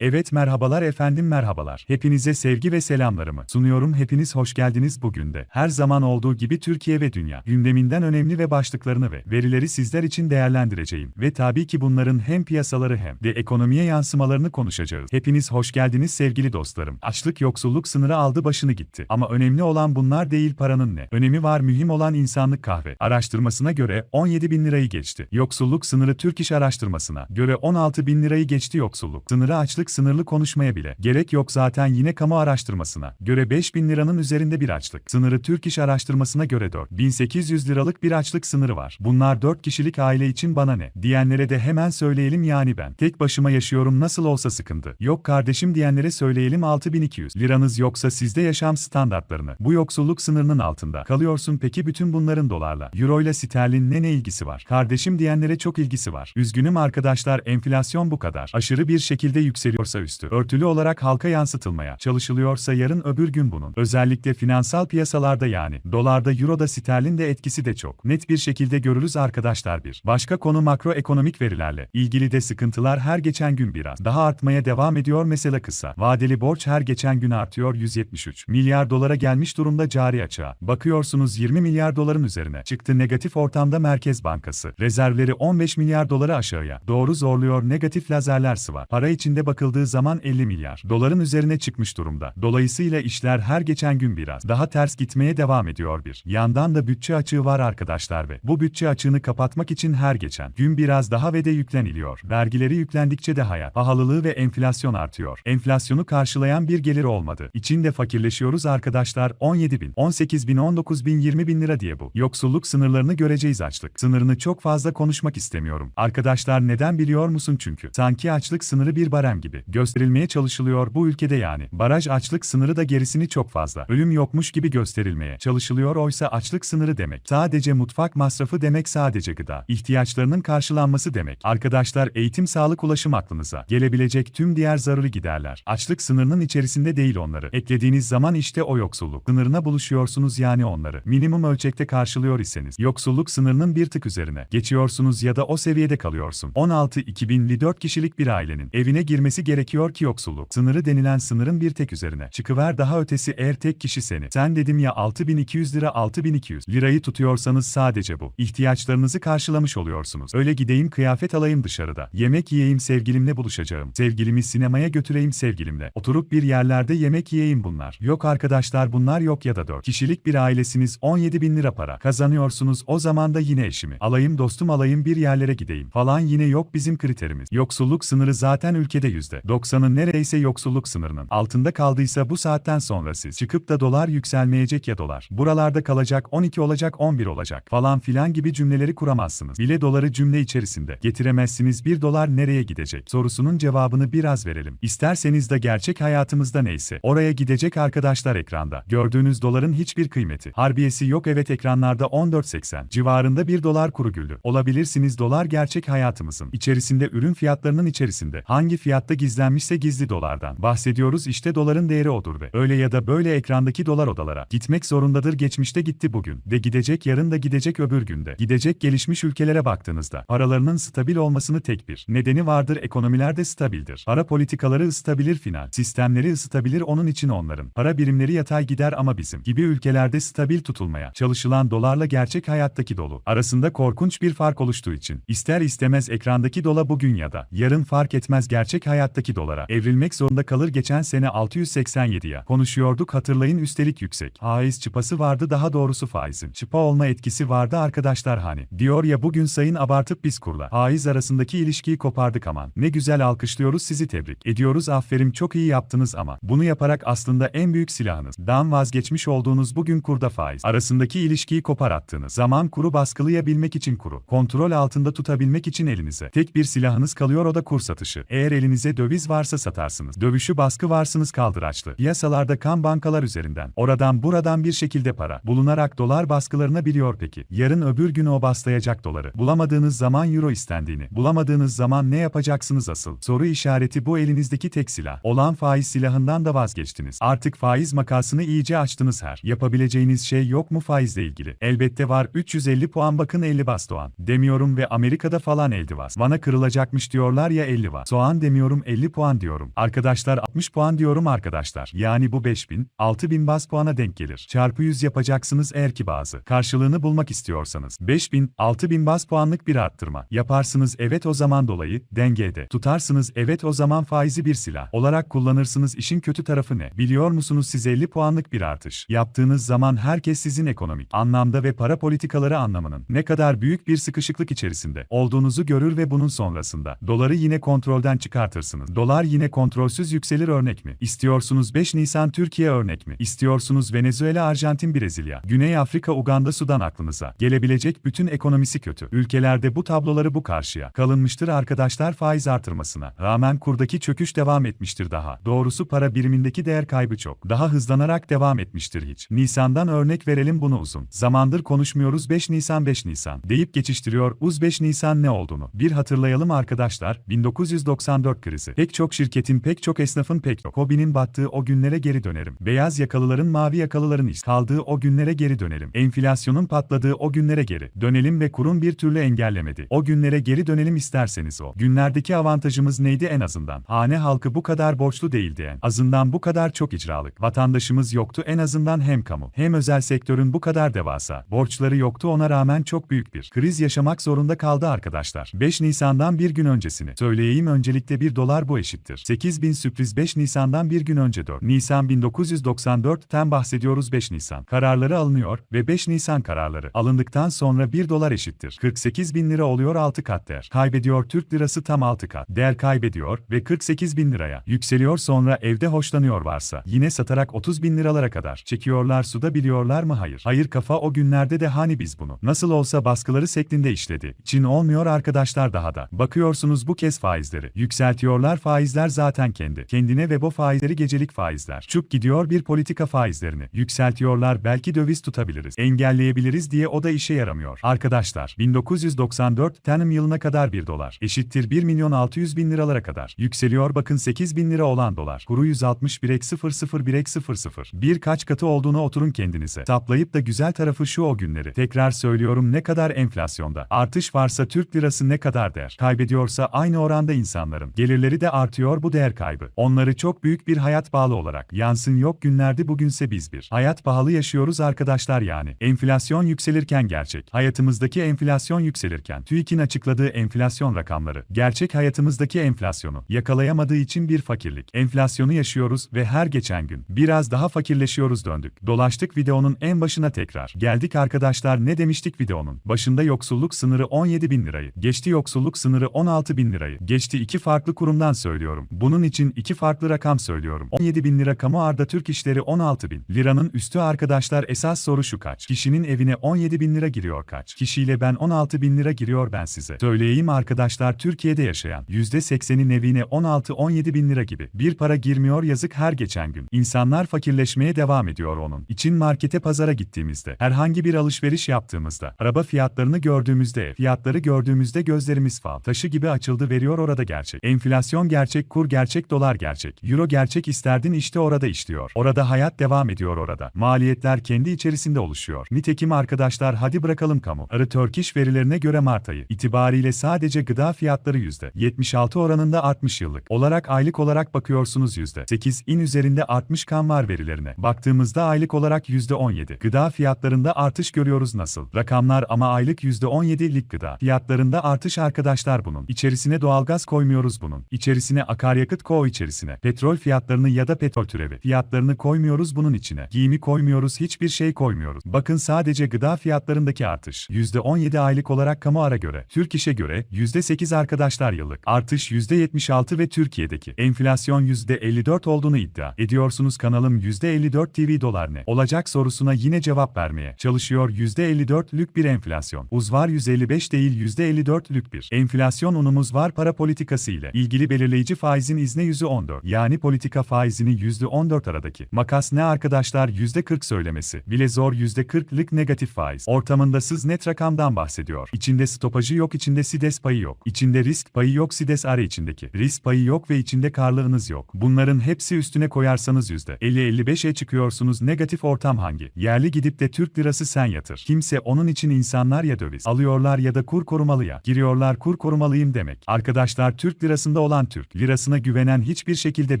Evet merhabalar efendim merhabalar. Hepinize sevgi ve selamlarımı sunuyorum. Hepiniz hoş geldiniz bugün de. Her zaman olduğu gibi Türkiye ve dünya gündeminden önemli ve başlıklarını ve verileri sizler için değerlendireceğim. Ve tabii ki bunların hem piyasaları hem de ekonomiye yansımalarını konuşacağız. Hepiniz hoş geldiniz sevgili dostlarım. Açlık yoksulluk sınırı aldı başını gitti. Ama önemli olan bunlar değil paranın ne. Önemi var mühim olan insanlık kahve. Araştırmasına göre 17 bin lirayı geçti. Yoksulluk sınırı Türk İş araştırmasına göre 16 bin lirayı geçti yoksulluk. Sınırı açlık sınırlı konuşmaya bile gerek yok zaten yine kamu araştırmasına göre 5 bin liranın üzerinde bir açlık. Sınırı Türk İş araştırmasına göre 4800 liralık bir açlık sınırı var. Bunlar 4 kişilik aile için bana ne diyenlere de hemen söyleyelim yani ben. Tek başıma yaşıyorum nasıl olsa sıkıntı. Yok kardeşim diyenlere söyleyelim 6200 liranız yoksa sizde yaşam standartlarını bu yoksulluk sınırının altında kalıyorsun peki bütün bunların dolarla, euro ile sterlin ne ne ilgisi var? Kardeşim diyenlere çok ilgisi var. Üzgünüm arkadaşlar enflasyon bu kadar. Aşırı bir şekilde yükseliyorsa üstü, örtülü olarak halka yansıtılmaya çalışılıyorsa yarın öbür gün bunun, özellikle finansal piyasalarda yani, dolarda, euroda, sterlinde etkisi de çok net bir şekilde görürüz arkadaşlar bir. Başka konu makroekonomik verilerle ilgili de sıkıntılar her geçen gün biraz daha artmaya devam ediyor mesela kısa. Vadeli borç her geçen gün artıyor 173 milyar dolara gelmiş durumda cari açığa. Bakıyorsunuz 20 milyar doların üzerine çıktı negatif ortamda Merkez Bankası. Rezervleri 15 milyar dolara aşağıya doğru zorluyor negatif lazerler sıva. Para içinde bakıldığı zaman 50 milyar doların üzerine çıkmış durumda. Dolayısıyla işler her geçen gün biraz daha ters gitmeye devam ediyor bir. Yandan da bütçe açığı var arkadaşlar ve bu bütçe açığını kapatmak için her geçen gün biraz daha ve de yükleniliyor. Vergileri yüklendikçe de hayat pahalılığı ve enflasyon artıyor. Enflasyonu karşılayan bir gelir olmadı. İçinde fakirleşiyoruz arkadaşlar 17 bin, 18 bin, 19 bin, 20 bin lira diye bu. Yoksulluk sınırlarını göreceğiz açlık. Sınırını çok fazla konuşmak istemiyorum. Arkadaşlar neden biliyor musun çünkü? Sanki açlık sınırı bir barem gibi gösterilmeye çalışılıyor bu ülkede yani. Baraj açlık sınırı da gerisini çok fazla. Ölüm yokmuş gibi gösterilmeye çalışılıyor oysa açlık sınırı demek. Sadece mutfak masrafı demek sadece gıda. ihtiyaçlarının karşılanması demek. Arkadaşlar eğitim sağlık ulaşım aklınıza gelebilecek tüm diğer zaruri giderler. Açlık sınırının içerisinde değil onları. Eklediğiniz zaman işte o yoksulluk sınırına buluşuyorsunuz yani onları. Minimum ölçekte karşılıyor iseniz. Yoksulluk sınırının bir tık üzerine geçiyorsunuz ya da o seviyede kalıyorsun. 16-2000'li 4 kişilik bir ailenin evine girmesi gerekiyor ki yoksulluk sınırı denilen sınırın bir tek üzerine çıkıver daha ötesi eğer tek kişi seni. Sen dedim ya 6200 lira 6200 lirayı tutuyorsanız sadece bu. ihtiyaçlarınızı karşılamış oluyorsunuz. Öyle gideyim kıyafet alayım dışarıda. Yemek yiyeyim sevgilimle buluşacağım. Sevgilimi sinemaya götüreyim sevgilimle. Oturup bir yerlerde yemek yiyeyim bunlar. Yok arkadaşlar bunlar yok ya da 4 kişilik bir ailesiniz 17 bin lira para kazanıyorsunuz o zaman da yine eşimi alayım dostum alayım bir yerlere gideyim falan yine yok bizim kriterimiz. Yoksulluk sınırı zaten ülkede %90'ın neredeyse yoksulluk sınırının altında kaldıysa bu saatten sonra siz çıkıp da dolar yükselmeyecek ya dolar buralarda kalacak 12 olacak 11 olacak falan filan gibi cümleleri kuramazsınız. Bile doları cümle içerisinde getiremezsiniz bir dolar nereye gidecek sorusunun cevabını biraz verelim. İsterseniz de gerçek hayatımızda neyse oraya gidecek arkadaşlar ekranda. Gördüğünüz doların hiçbir kıymeti, harbiyesi yok evet ekranlarda 14.80 civarında bir dolar kuru güldü. Olabilirsiniz dolar gerçek hayatımızın içerisinde ürün fiyatlarının içerisinde hangi fiyatta gizlenmişse gizli dolardan bahsediyoruz işte doların değeri odur ve öyle ya da böyle ekrandaki dolar odalara gitmek zorundadır. Geçmişte gitti bugün de gidecek yarın da gidecek öbür günde gidecek. Gelişmiş ülkelere baktığınızda paralarının stabil olmasını tek bir nedeni vardır. Ekonomiler de stabildir. Para politikaları ısıtabilir final sistemleri ısıtabilir. Onun için onların para birimleri yatay gider ama bizim gibi ülkelerde stabil tutulmaya çalışılan dolarla gerçek hayattaki dolu arasında korkunç bir fark oluştuğu için ister istemez ekrandaki dola bugün ya da yarın fark etmez. Gerçek hayattaki dolara evrilmek zorunda kalır. Geçen sene 687'ya konuşuyorduk hatırlayın üstelik yüksek. Faiz çıpası vardı daha doğrusu faizin çıpa olma etkisi vardı. Arkadaşlar hani diyor ya bugün sayın abartıp biz kurla. Faiz arasındaki ilişkiyi kopardık aman. Ne güzel alkışlıyoruz sizi tebrik ediyoruz. Aferin çok iyi yaptınız ama. Bunu yaparak aslında en büyük silahınız. Dan vazgeçmiş olduğunuz bugün kurda faiz. Arasındaki ilişkiyi kopar attığınız. Zaman kuru baskılayabilmek için kuru. Kontrol altında tutabilmek için elinize. Tek bir silahınız kalıyor o da kur satışı. Eğer elinize döviz varsa satarsınız. Dövüşü baskı varsınız kaldıraçlı. Piyasalarda kan bankalar üzerinden oradan buradan bir şekilde para bulunarak dolar baskılarına biliyor peki. Yarın öbür gün o bastayacak doları. Bulamadığınız zaman euro istendiğini, bulamadığınız zaman ne yapacaksınız asıl? Soru işareti bu elinizdeki tek silah. Olan faiz silahından da vazgeçtiniz. Artık faiz makasını iyice açtınız her. Yapabileceğiniz şey yok mu faizle ilgili? Elbette var 350 puan bakın 50 bas Doğan. Demiyorum ve Amerika'da falan 50 bas. Vana kırılacakmış diyorlar ya 50 bas. Soğan demiyorum 50 puan diyorum. Arkadaşlar 60 puan diyorum arkadaşlar. Yani bu 5000, 6000 bas puana denk gelir. Çarpı 100 yapacaksınız eğer ki bazı karşılığını bulmak istiyorsanız. 5000, 6000 bas puanlık bir arttırma. Yaparsınız evet o zaman dolayı, dengede. Tutarsınız evet o zaman faizi bir silah olarak kullanırsınız işin kötü tarafı ne? Biliyor musunuz siz 50 puanlık bir artış yaptığınız zaman herkes sizin ekonomik anlamda ve para politikaları anlamının ne kadar büyük bir sıkışıklık içerisinde olduğunuzu görür ve bunun sonrasında doları yine kontrolden çıkartırsınız. Dolar yine kontrolsüz yükselir örnek mi? İstiyorsunuz 5 Nisan Türkiye örnek mi? İstiyorsunuz Venezuela, Arjantin, Brezilya, Güney Afrika, Uganda, Sudan aklınıza gelebilecek bütün ekonomisi kötü. Ülkelerde bu tabloları bu karşıya kalınmıştır arkadaşlar faiz artırmasına. Rağmen kurdaki çöküş devam etmiştir daha. Doğrusu para birimindeki değer kaybı çok daha hızlanarak devam etmiştir hiç. Nisan'dan örnek verelim bunu uzun. Zamandır konuşmuyoruz 5 Nisan 5 Nisan deyip geçiştiriyor uz 5 Nisan ne olduğunu. Bir hatırlayalım arkadaşlar 1994 krizi. Pek çok şirketin pek çok esnafın pek çok hobinin battığı o günlere geri dönerim. Beyaz yakalıların mavi yakalıların iş kaldığı o günlere geri dönelim. Enflasyonun patladığı o günlere geri dönelim ve kurun bir türlü engellemedi. O günlere geri dönelim isterseniz o. Günlerdeki avantajımız neydi en azından? Hane halkı bu kadar borçlu değildi en azından bu kadar çok icralık. Vatandaşımız yoktu en azından hem kamu hem özel sektörün bu kadar devasa borçları yoktu ona rağmen çok büyük bir kriz yaşamak zorunda kaldı arkadaşlar. 5 Nisan'dan bir gün öncesini söyleyeyim öncelikle 1 dolar bu eşittir. 8000 sürpriz 5 Nisan'dan bir gün önce 4 Nisan 1994'ten bahsediyoruz 5 Nisan. Kararları alınıyor ve 5 Nisan kararları alındıktan sonra 1 dolar eşittir. 48 bin lira oluyor 6 kat değer. Kaybediyor Türk lirası tam 6 kat. Değer kaybediyor ve 48 bin liraya yükseliyor sonra evde hoşlanıyor varsa yine satarak 30 bin liralara kadar çekiyorlar suda biliyorlar mı hayır. Hayır kafa o günlerde de hani biz bunu nasıl olsa baskıları şeklinde işledi. Çin olmuyor arkadaşlar daha da. Bakıyorsunuz bu kez faizleri yükseltiyorlar faizler zaten kendi. Kendine ve bu faizleri gecelik faizler. Çuk gidiyor bir politika faizlerini. Yükseltiyorlar belki döviz tutabiliriz. Engelleyebiliriz diye o da işe yaramıyor. Arkadaşlar 1994 tanım yılına kadar 1 dolar. Eşittir 1 milyon 600 bin liralara kadar. Yükseliyor bakın 8 bin lira olan dolar. Kuru 161 ek 001 ek 00 birkaç katı olduğunu oturun kendinize. Taplayıp da güzel tarafı şu o günleri. Tekrar söylüyorum ne kadar enflasyonda. Artış varsa Türk lirası ne kadar değer. Kaybediyorsa aynı oranda insanların. Gelirleri de artıyor bu değer kaybı. Onları çok büyük bir hayat bağlı olarak yansın yok günlerde bugünse biz bir hayat pahalı yaşıyoruz arkadaşlar yani. Enflasyon yükselirken gerçek hayatımızdaki enflasyon yükselirken TÜİK'in açıkladığı enflasyon rakamları gerçek hayatımızdaki enflasyonu yakalayamadığı için bir fakirlik enflasyonu yaşıyoruz ve her geçen gün biraz daha fakirleşiyoruz döndük. Dolaştık videonun en başına tekrar. Geldik arkadaşlar ne demiştik videonun? Başında yoksulluk sınırı 17 bin lirayı. Geçti yoksulluk sınırı 16 bin lirayı. Geçti iki farklı kurumdan söylüyorum. Bunun için iki farklı rakam söylüyorum. 17 bin lira kamu arda Türk işleri 16 bin. Liranın üstü arkadaşlar esas soru şu kaç? Kişinin evine 17 bin lira giriyor kaç? Kişiyle ben 16 bin lira giriyor ben size. Söyleyeyim arkadaşlar Türkiye'de yaşayan %80'in evine 16-17 bin lira gibi bir para girmiyor yazık her geçen gün. İnsanlar fakirleşmeye devam ediyor onun. İçin markete pazara gittiğimizde, herhangi bir alışveriş yaptığımızda, araba fiyatlarını gördüğümüzde, fiyatları gördüğümüzde gözlerimiz fal taşı gibi açıldı veriyor orada gerçek. Enflasyon gerçek, kur gerçek, dolar gerçek. Euro gerçek isterdin işte orada işliyor. Orada hayat devam ediyor orada. Maliyetler kendi içerisinde oluşuyor. Nitekim arkadaşlar hadi bırakalım kamu. Arı Turkish verilerine göre Mart ayı itibariyle sadece gıda fiyatları %76 oranında artmış yıllık olarak aylık olarak bakıyorsunuz %8 in üzerinde artmış kan var verilerine. Baktığımızda aylık olarak %17 gıda fiyatlarında artış görüyoruz nasıl? Rakamlar ama aylık %17'lik gıda fiyatlarında artış arkadaşlar bunun. İçerisine doğalgaz koymuyoruz bunun. İçerisine akaryakıt koy içerisine. Petrol fiyatlarını ya da petrol türevi fiyatlarını koymuyoruz bunun içine. Giyimi koymuyoruz hiçbir şey koymuyoruz. Bakın sadece gıda fiyatlarındaki artış %17 aylık olarak kamu ara göre, Türk İş'e göre %8 arkadaşlar yıllık artış %76 ve Türkiye'deki enflasyon %54 olduğunu iddia ediyorsunuz kanalım %54 TV dolar ne olacak sorusuna yine cevap vermeye çalışıyor %54'lük bir enflasyon. Uz var 155 değil %54'lük bir enflasyon unumuz var para politikası ile ilgili belirleyici faizin izne %14 yani politika faizinin %14 aradaki makas ne arkadaşlar %40 söylemesi bile zor %40'lık negatif faiz ortamında sız net rakamdan bahsediyor. İçinde stopajı yok içinde sides payı yok. İçinde risk payı yok sides ara içindeki. Risk payı yok ve içinde karlılığınız yok. Bunların hepsi üstüne koyarsanız %50-55'e çıkıyorsunuz negatif ortam hangi? Yerli gidip de Türk lirası sen yatır. Kimse onun için insanlar ya döviz alıyorlar ya da kur korumalıya giriyorlar kur korumalıyım demek. Arkadaşlar Türk lirasında olan olan Türk lirasına güvenen hiçbir şekilde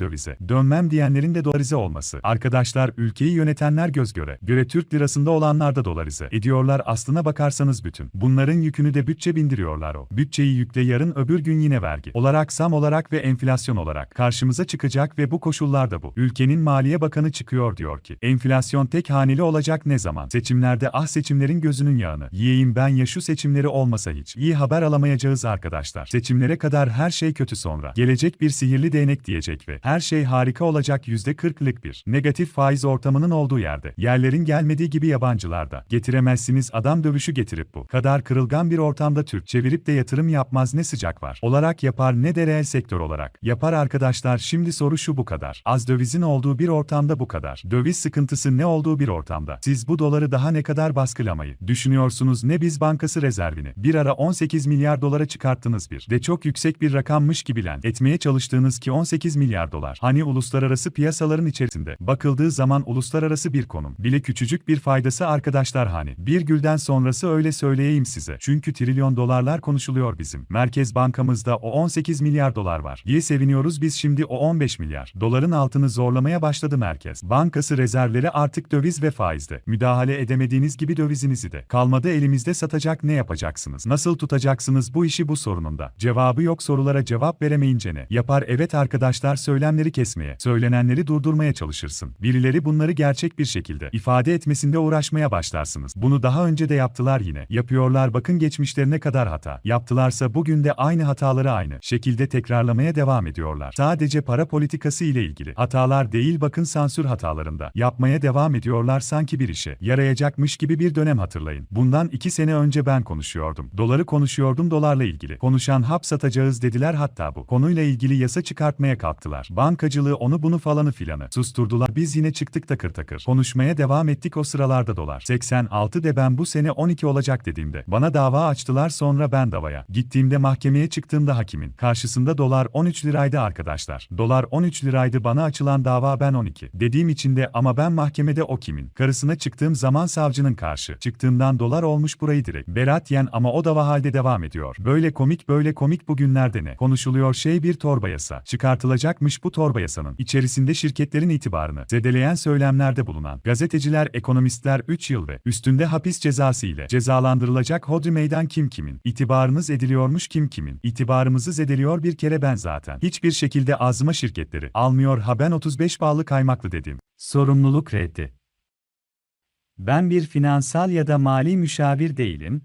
dövize dönmem diyenlerin de dolarize olması. Arkadaşlar ülkeyi yönetenler göz göre göre Türk lirasında olanlar da dolarize ediyorlar aslına bakarsanız bütün. Bunların yükünü de bütçe bindiriyorlar o. Bütçeyi yükle yarın öbür gün yine vergi olarak sam olarak ve enflasyon olarak karşımıza çıkacak ve bu koşullarda bu. Ülkenin Maliye Bakanı çıkıyor diyor ki enflasyon tek haneli olacak ne zaman? Seçimlerde ah seçimlerin gözünün yağını yiyeyim ben ya şu seçimleri olmasa hiç. İyi haber alamayacağız arkadaşlar. Seçimlere kadar her şey kötü sonra. Gelecek bir sihirli değnek diyecek ve her şey harika olacak %40'lık bir negatif faiz ortamının olduğu yerde. Yerlerin gelmediği gibi yabancılarda. Getiremezsiniz adam dövüşü getirip bu. Kadar kırılgan bir ortamda Türk çevirip de yatırım yapmaz ne sıcak var. Olarak yapar ne de reel sektör olarak. Yapar arkadaşlar şimdi soru şu bu kadar. Az dövizin olduğu bir ortamda bu kadar. Döviz sıkıntısı ne olduğu bir ortamda. Siz bu doları daha ne kadar baskılamayı düşünüyorsunuz ne biz bankası rezervini bir ara 18 milyar dolara çıkarttınız bir de çok yüksek bir rakammış gibi lan etmeye çalıştığınız ki 18 milyar dolar. Hani uluslararası piyasaların içerisinde bakıldığı zaman uluslararası bir konum bile küçücük bir faydası arkadaşlar hani bir gülden sonrası öyle söyleyeyim size. Çünkü trilyon dolarlar konuşuluyor bizim. Merkez bankamızda o 18 milyar dolar var. Diye seviniyoruz biz şimdi o 15 milyar doların altını zorlamaya başladı Merkez. Bankası rezervleri artık döviz ve faizde. Müdahale edemediğiniz gibi dövizinizi de. Kalmadı elimizde satacak ne yapacaksınız? Nasıl tutacaksınız bu işi bu sorununda? Cevabı yok sorulara cevap veremeyince ne? Yapar evet arkadaşlar söylemleri kesmeye, söylenenleri durdurmaya çalışırsın. Birileri bunları gerçek bir şekilde ifade etmesinde uğraşmaya başlarsınız. Bunu daha önce de yaptılar yine. Yapıyorlar bakın geçmişlerine kadar hata. Yaptılarsa bugün de aynı hataları aynı şekilde tekrarlamaya devam ediyorlar. Sadece para politikası ile ilgili hatalar değil bakın sansür hatalarında yapmaya devam ediyorlar sanki bir işe yarayacakmış gibi bir dönem hatırlayın. Bundan iki sene önce ben konuşuyordum. Doları konuşuyordum dolarla ilgili. Konuşan hap satacağız dediler hatta bu konuyla ilgili yasa çıkartmaya kalktılar. Bankacılığı onu bunu falanı filanı susturdular. Biz yine çıktık takır takır. Konuşmaya devam ettik o sıralarda dolar. 86 de ben bu sene 12 olacak dediğimde. Bana dava açtılar sonra ben davaya. Gittiğimde mahkemeye çıktığımda hakimin karşısında dolar 13 liraydı arkadaşlar. Dolar 13 liraydı bana açılan dava ben 12. Dediğim içinde ama ben mahkemede o kimin? Karısına çıktığım zaman savcının karşı. Çıktığımdan dolar olmuş burayı direkt. Berat yen ama o dava halde devam ediyor. Böyle komik böyle komik bugünlerde ne? Konuşuluyor şey bir torba yasa. Çıkartılacakmış bu torba yasanın. İçerisinde şirketlerin itibarını zedeleyen söylemlerde bulunan gazeteciler, ekonomistler 3 yıl ve üstünde hapis cezası ile cezalandırılacak hodri meydan kim kimin? İtibarınız ediliyormuş kim kimin? İtibarımızı zedeliyor bir kere ben zaten. Hiçbir şekilde azma şirketleri almıyor ha ben 35 bağlı kaymaklı dedim. Sorumluluk reddi. Ben bir finansal ya da mali müşavir değilim,